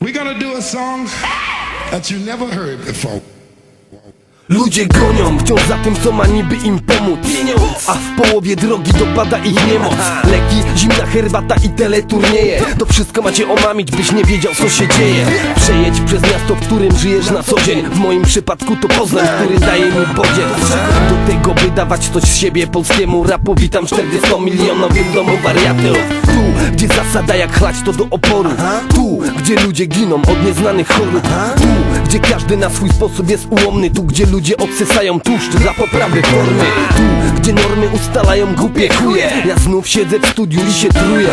We're gonna do a song that you never heard before. Ludzie gonią wciąż za tym, co ma niby im pomóc! A w połowie drogi dopada ich niemoc. Leki, zimna herbata i teleturnieje. To wszystko macie omamić, byś nie wiedział, co się dzieje. Przejedź przez miasto, w którym żyjesz na co dzień. W moim przypadku to Poznań, który daje mi bodziec. Do tego by dawać coś z siebie polskiemu rapowi Tam 40 milionowym domu wariatów Tu, gdzie zasada jak chlać to do oporu. Tu, gdzie ludzie giną od nieznanych chorób. Tu, gdzie każdy na swój sposób jest ułomny. Tu, gdzie ludzie odsysają tłuszcz dla poprawy formy. Tu, gdzie normy ustalają głupie chuje Ja znów siedzę w studiu i się truję.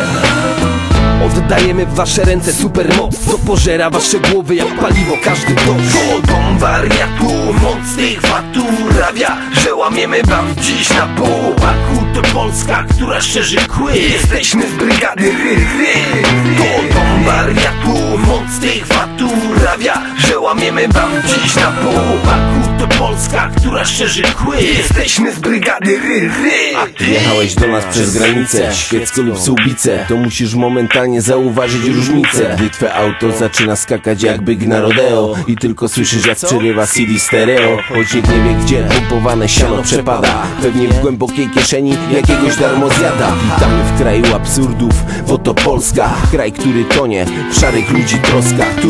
Oddajemy w wasze ręce supermoc To pożera wasze głowy jak paliwo. Każdy dosz Wodą wariatu, moc tych fatur Rawia, że łamiemy wam dziś na pół to Polska, która szerzy kły. Jesteśmy z brygady ry, ry Wodą wariatu, moc tych fatur Rawia, że łamiemy wam dziś na pół to Polska, która szerzy kły. Jesteśmy z brygady ry, ry. A ty? Jechałeś do nas przez granicę, świecko lub Słubice To musisz momentalnie zauważyć różnicę. Gdy twe auto zaczyna skakać jak byk na rodeo I tylko słyszysz jak przerywa CD stereo. Choć nikt nie wie gdzie pompowane siano przepada. Pewnie w głębokiej kieszeni jakiegoś darmozjada. Witamy w kraju absurdów, w oto Polska. Kraj, który tonie w szarych ludzi troskach. Tu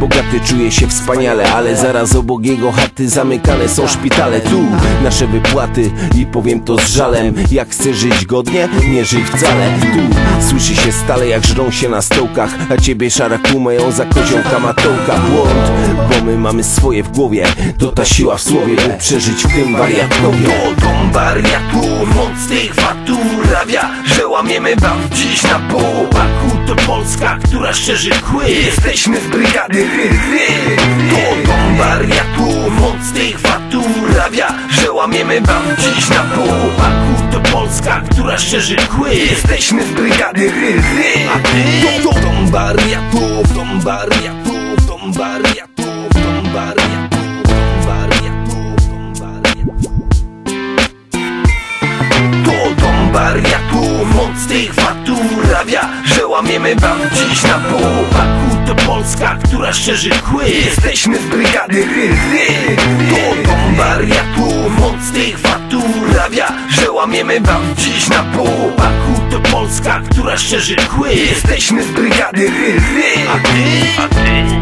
bogaty czuje się wspaniale Ale zaraz obok jego chaty zamykane są szpitale Tu. Nasze wypłaty i powiem to z żalem. Jak chcesz żyć godnie? Nie żyj wcale. Tu słyszy się stale jak żrą się na stołkach. A ciebie szara kumają za koziołka matołka Błąd, bo my mamy swoje w głowie. To ta siła w słowie, by przeżyć w tym wariatowie. Wodą wariatu, moc tych fatur Rawia, że łamiemy wam dziś na pół to Polska, która szerzy kły Jesteśmy z brygady ry, ry Wodą wariatu, moc tych fatur Rawia, że łamiemy wam dziś na pół Baku to Polska, która szerzy kły. Jesteśmy z brygady ry, ry. A ty? Wodą wariatów, dom wariatów, łamiemy wam dziś na pół Baku to Polska, która szerzy kły Jesteśmy z brygady ry, ry To dom wariatu, moc tych fatur. Rawia, że łamiemy wam dziś na pół Baku to Polska, która szerzy kły Jesteśmy z brygady ry, ry. A